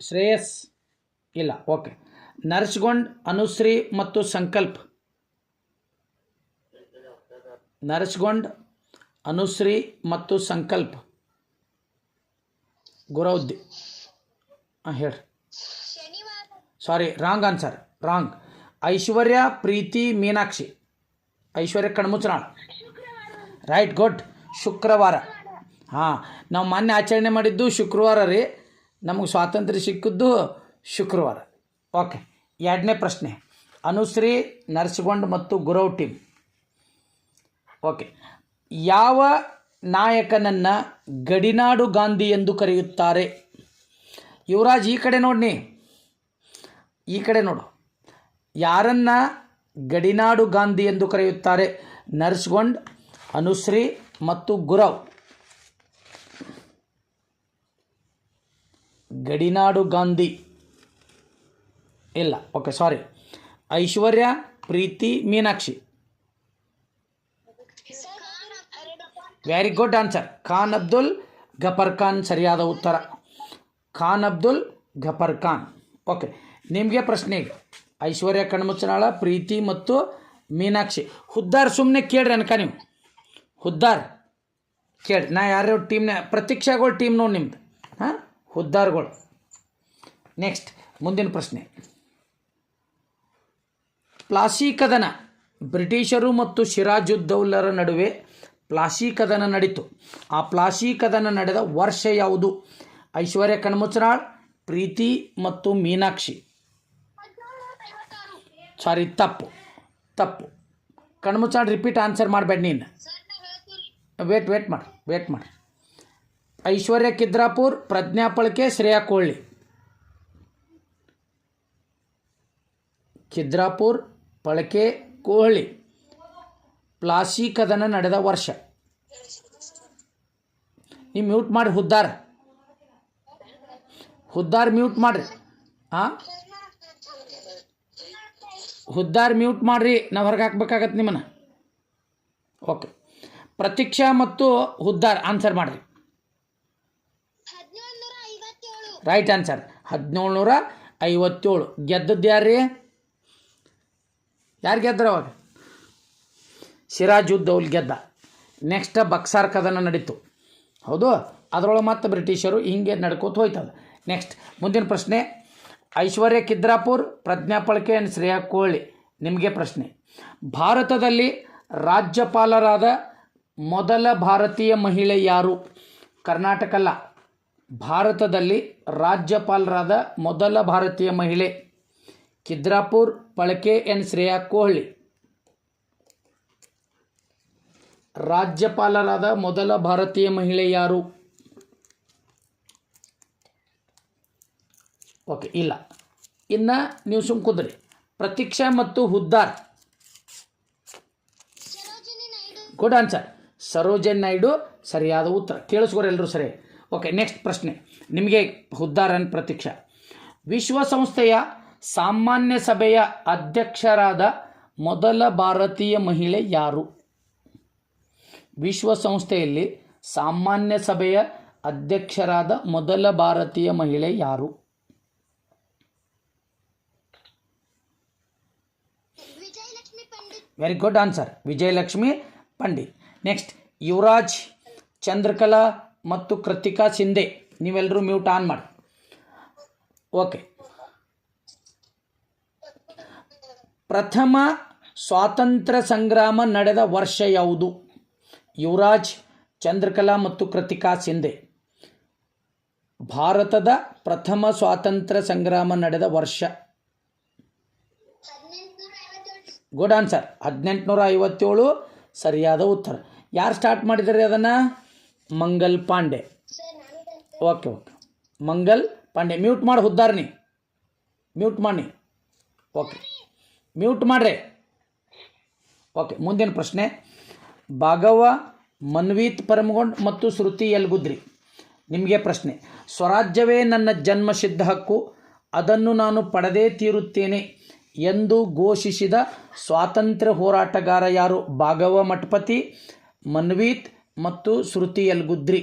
ಶ್ರೇಯಸ್ ಇಲ್ಲ, ಓಕೆ. ನರ್ಸ್ಗೊಂಡ್ ಅನುಶ್ರೀ ಮತ್ತು ಸಂಕಲ್ಪ. ನರ್ಸ್ಗೊಂಡ್ ಅನುಶ್ರೀ ಮತ್ತು ಸಂಕಲ್ಪ. ಗುರೌದ್ದಿ. ಹಾಂ ಹೇಳಿ. Sorry wrong answer wrong Aishwarya, Preethi, Meenakshi. Aishwarya ಕಣ್ಮುಚ್ಚನಾಳ್. Right good ಶುಕ್ರವಾರ. ಹಾಂ, ನಾವು ಮೊನ್ನೆ ಆಚರಣೆ ಮಾಡಿದ್ದು ಶುಕ್ರವಾರ ರೀ. ನಮಗೆ ಸ್ವಾತಂತ್ರ್ಯ ಸಿಕ್ಕಿದ್ದು ಶುಕ್ರವಾರ. ಓಕೆ, ಎರಡನೇ ಪ್ರಶ್ನೆ. ಅನುಶ್ರೀ ನರ್ಸ್ಗೊಂಡ್ ಮತ್ತು ಗುರವ್ ಟೀಮ್ ಓಕೆ, ಯಾವ ನಾಯಕನನ್ನು ಗಡಿನಾಡು ಗಾಂಧಿ ಎಂದು ಕರೆಯುತ್ತಾರೆ? ಯುವರಾಜ್, ಈ ಕಡೆ ನೋಡಿ ಈ ಕಡೆ ನೋಡು. ಯಾರನ್ನ ಗಡಿನಾಡು ಗಾಂಧಿ ಎಂದು ಕರೆಯುತ್ತಾರೆ? ನರ್ಸ್ಗೊಂಡ್ ಅನುಶ್ರೀ ಮತ್ತು ಗುರವ್. ಗಡಿನಾಡು ಗಾಂಧಿ. ಇಲ್ಲ okay sorry Aishwarya, Preethi, Meenakshi. Very good answer Khan Abdul, Gaffar Khan ಸರಿಯಾದ ಉತ್ತರ. ಖಾನ್ ಅಬ್ದುಲ್, ಗಫರ್ ಖಾನ್. ಓಕೆ ನಿಮಗೆ ಪ್ರಶ್ನೆ ಐಶ್ವರ್ಯ ಕಣ್ಮುಚ್ಚನಾಳ, ಪ್ರೀತಿ ಮತ್ತು ಮೀನಾಕ್ಷಿ. ಹುದ್ದಾರ್ ಸುಮ್ಮನೆ ಕೇಳ್ರಿ ಅನ್ಕ ನೀವು. ಹುದ್ದಾರ್ ಕೇಳಿ ನಾ ಯಾರ್ಯಾವ ಟೀಮ್ನ ಪ್ರತೀಕ್ಷಾಗಳು ಟೀಮ್ ನೋಡಿ ನಿಮ್ದು. ಹಾಂ? ಹುದ್ದಾರ್ಗಳು ನೆಕ್ಸ್ಟ್ ಮುಂದಿನ ಪ್ರಶ್ನೆ. ಪ್ಲಾಸಿ ಕದನ ಬ್ರಿಟಿಷರು ಮತ್ತು ಸಿರಾಜುದ್ದೌಲರ ನಡುವೆ ಪ್ಲಾಸಿ ಕದನ ನಡೀತು. ಆ ಪ್ಲಾಸಿ ಕದನ ನಡೆದ ವರ್ಷ ಯಾವುದು? ಐಶ್ವರ್ಯ ಕಣ್ಮುಚ್ಚನಾಳ್ ಪ್ರೀತಿ ಮತ್ತು ಮೀನಾಕ್ಷಿ. ಸಾರಿ ತಪ್ಪು. ತಪ್ಪು. ಕಣ್ಮುಚ್ಚಾಡ್ ರಿಪೀಟ್ ಆನ್ಸರ್ ಮಾಡಬೇಡ ನೀನು. ವೇಟ್ ವೇಟ್ ಮಾಡಿ ವೇಟ್ ಮಾಡಿ. ಐಶ್ವರ್ಯ ಕಿದ್ರಾಪುರ್ ಪ್ರಜ್ಞಾ ಪಳ್ಕೆ ಶ್ರೇಯಾ ಕೋಳ್ಳಿ ಕಿದ್ರಾಪುರ್, ಪಳಕೆ ಕೋಹಳಿ ಪ್ಲಾಸಿ ಕದನ ನಡೆದ ವರ್ಷ. ನೀವು ಮ್ಯೂಟ್ ಮಾಡಿ ಹುದ್ದಾರ. ಹುದ್ದಾರ್ ಮ್ಯೂಟ್ ಮಾಡ್ರಿ. ಹಾಂ ಹುದ್ದಾರ್ ಮ್ಯೂಟ್ ಮಾಡ್ರಿ, ನಾವು ಹೊರಗೆ ಹಾಕ್ಬೇಕಾಗತ್ತೆ ನಿಮ್ಮನ್ನು. ಓಕೆ. ಪ್ರತೀಕ್ಷಾ ಮತ್ತು ಹುದ್ದಾರ್, ಆನ್ಸರ್ ಮಾಡಿರಿ. ರೈಟ್ ಆನ್ಸರ್ ಹದಿನೇಳ್ನೂರ ಐವತ್ತೇಳು. ಗೆದ್ದದ್ದು ಯಾರು ರೀ ಯಾರು ಗೆದ್ದರು ಅವಾಗ? ಸಿರಾಜುದ್ದೌಲ್ ಗೆದ್ದ. ನೆಕ್ಸ್ಟ್ ಬಕ್ಸಾರ್ ಕದನ ನಡೀತು. ಹೌದು? ಅದರೊಳಗೆ ಮತ್ತು ಬ್ರಿಟಿಷರು ಹಿಂಗೆ ನಡ್ಕೋತ ಹೋಯ್ತದ. ನೆಕ್ಸ್ಟ್ ಮುಂದಿನ ಪ್ರಶ್ನೆ. ಐಶ್ವರ್ಯ ಕಿದ್ರಾಪುರ್ ಪ್ರಜ್ಞಾ ಪಳ್ಕೆ ಆ್ಯಂಡ್ ಶ್ರೇಯಾ ಕೋಹ್ಲಿ ನಿಮಗೆ ಪ್ರಶ್ನೆ. ಭಾರತದಲ್ಲಿ ರಾಜ್ಯಪಾಲರಾದ ಮೊದಲ ಭಾರತೀಯ ಮಹಿಳೆ ಯಾರು? ಕರ್ನಾಟಕ ಅಲ್ಲ. ಭಾರತದಲ್ಲಿ ರಾಜ್ಯಪಾಲರಾದ ಮೊದಲ ಭಾರತೀಯ ಮಹಿಳೆ ಕಿದ್ರಾಪುರ್ ಪಳಕೆ ಎನ್ ಶ್ರೇಯಾ ಕೋಹ್ಲಿ. ರಾಜ್ಯಪಾಲರಾದ ಮೊದಲ ಭಾರತೀಯ ಮಹಿಳೆ ಯಾರು? ಓಕೆ ಇಲ್ಲ. ಇನ್ನು ನೀವು ಸುಮ್ ಕುದ್ರಿ. ಪ್ರತೀಕ್ಷಾ ಮತ್ತು ಹುದ್ದಾರ್. ಗುಡ್ ಆನ್ಸರ್ ಸರೋಜನ್ ನಾಯ್ಡು ಸರಿಯಾದ ಉತ್ತರ. ಕೇಳಿಸ್ಕೋರಿ ಎಲ್ಲರೂ ಸರಿ? ಓಕೆ ನೆಕ್ಸ್ಟ್ ಪ್ರಶ್ನೆ. ನಿಮಗೆ ಹುದ್ದಾರನ್ ಪ್ರತೀಕ್ಷಾ. ವಿಶ್ವಸಂಸ್ಥೆಯ ಸಾಮಾನ್ಯ ಸಭೆಯ ಅಧ್ಯಕ್ಷರಾದ ಮೊದಲ ಭಾರತೀಯ ಮಹಿಳೆ ಯಾರು? ವಿಶ್ವಸಂಸ್ಥೆಯಲ್ಲಿ ಸಾಮಾನ್ಯ ಸಭೆಯ ಅಧ್ಯಕ್ಷರಾದ ಮೊದಲ ಭಾರತೀಯ ಮಹಿಳೆ ಯಾರು? Very good answer Vijayalakshmi Pandit. Next Yuvraj Chandrakala ಮತ್ತು ಕೃತಿಕಾ ಸಿಂಧೆ ನೀವೆಲ್ಲರೂ ಮ್ಯೂಟ್ ಆನ್ ಮಾಡಿ. ಓಕೆ. ಪ್ರಥಮ ಸ್ವಾತಂತ್ರ್ಯ ಸಂಗ್ರಾಮ ನಡೆದ ವರ್ಷ ಯಾವುದು? ಯುವರಾಜ್, ಚಂದ್ರಕಲಾ ಮತ್ತು ಕೃತಿಕಾ ಸಿಂಧೆ ಭಾರತದ ಪ್ರಥಮ ಸ್ವಾತಂತ್ರ್ಯ ಸಂಗ್ರಾಮ ನಡೆದ ವರ್ಷ. ಗುಡ್ ಆನ್ಸರ್ ಹದಿನೆಂಟುನೂರ ಐವತ್ತೇಳು ಸರಿಯಾದ ಉತ್ತರ. ಯಾರು ಸ್ಟಾರ್ಟ್ ಮಾಡಿದ್ದಾರೆ ಅದನ್ನು? Mangal Pandey. Okay okay. Mangal Pandey. Mute ಮಾಡಿ ಹುದ್ದಾರ್ನಿ ಮ್ಯೂಟ್ ಮಾಡಿ. ಓಕೆ. ಮ್ಯೂಟ್ ಮಾಡ್ರಿ. ಓಕೆ, ಮುಂದಿನ ಪ್ರಶ್ನೆ. ಭಾಗವ, ಮನ್ವೀತ್ ಪರಮಗೊಂಡ್ ಮತ್ತು ಶ್ರುತಿ ಎಲ್ಗುದ್ರಿ ನಿಮಗೆ ಪ್ರಶ್ನೆ. ಸ್ವರಾಜ್ಯವೇ ನನ್ನ ಜನ್ಮಸಿದ್ಧ ಹಕ್ಕು. ಅದನ್ನು ನಾನು ಪಡೆದೇ ತೀರುತ್ತೇನೆ ಎಂದು ಘೋಷಿಸಿದ ಸ್ವಾತಂತ್ರ್ಯ ಹೋರಾಟಗಾರ ಯಾರು? ಭಾಗವ ಮಠಪತಿ, ಮನ್ವೀತ್ ಮತ್ತು ಶ್ರುತಿ ಯಲ್ಗುದ್ರಿ